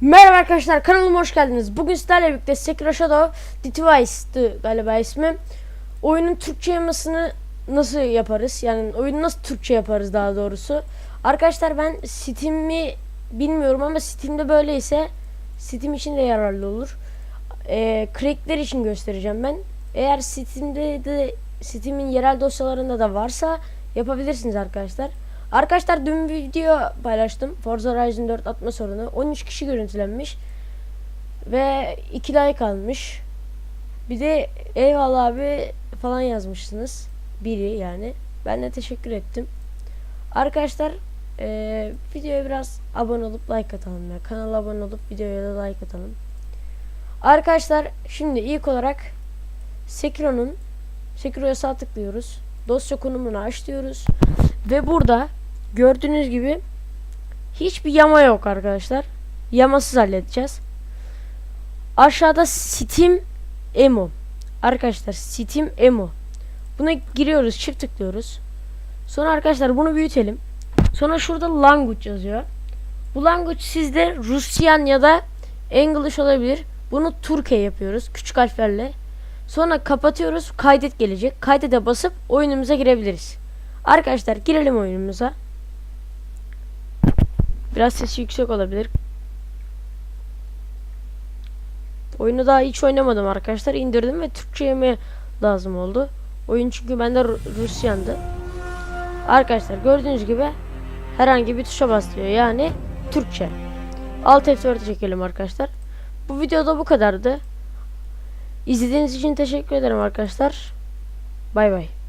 Merhaba arkadaşlar kanalıma hoş geldiniz. Bugün sizlerle birlikte Sekiro Shadow The Twice'dı galiba ismi. Oyunun Türkçe yamasını nasıl yaparız? Yani oyunu nasıl Türkçe yaparız daha doğrusu. Arkadaşlar ben Steam'i bilmiyorum ama Steam'de böyleyse Steam için de yararlı olur. Ee, crackler için göstereceğim ben. Eğer Steam'de de Steam'in yerel dosyalarında da varsa yapabilirsiniz arkadaşlar. Arkadaşlar dün bir video paylaştım. Forza Horizon 4 atma sorunu. 13 kişi görüntülenmiş. Ve 2 like almış. Bir de eyvallah abi falan yazmışsınız. Biri yani. Ben de teşekkür ettim. Arkadaşlar eee videoya biraz abone olup like atalım ya. Kanala abone olup videoya da like atalım. Arkadaşlar şimdi ilk olarak Sekiro'nun Sekiro'ya sağ tıklıyoruz. Dosya konumunu aç diyoruz. Ve burada gördüğünüz gibi hiçbir yama yok arkadaşlar. Yamasız halledeceğiz. Aşağıda Steam Emo. Arkadaşlar Steam Emo. Buna giriyoruz, çift tıklıyoruz. Sonra arkadaşlar bunu büyütelim. Sonra şurada language yazıyor. Bu language sizde Rusyan ya da English olabilir. Bunu Türkiye yapıyoruz küçük harflerle. Sonra kapatıyoruz. Kaydet gelecek. Kaydede basıp oyunumuza girebiliriz. Arkadaşlar girelim oyunumuza. Biraz sesi yüksek olabilir. Oyunu daha hiç oynamadım arkadaşlar. İndirdim ve Türkçe mi lazım oldu. Oyun çünkü bende Ru- Rusyandı. Arkadaşlar gördüğünüz gibi herhangi bir tuşa basıyor. Yani Türkçe. Alt F4'e çekelim arkadaşlar. Bu videoda bu kadardı. İzlediğiniz için teşekkür ederim arkadaşlar. Bay bay.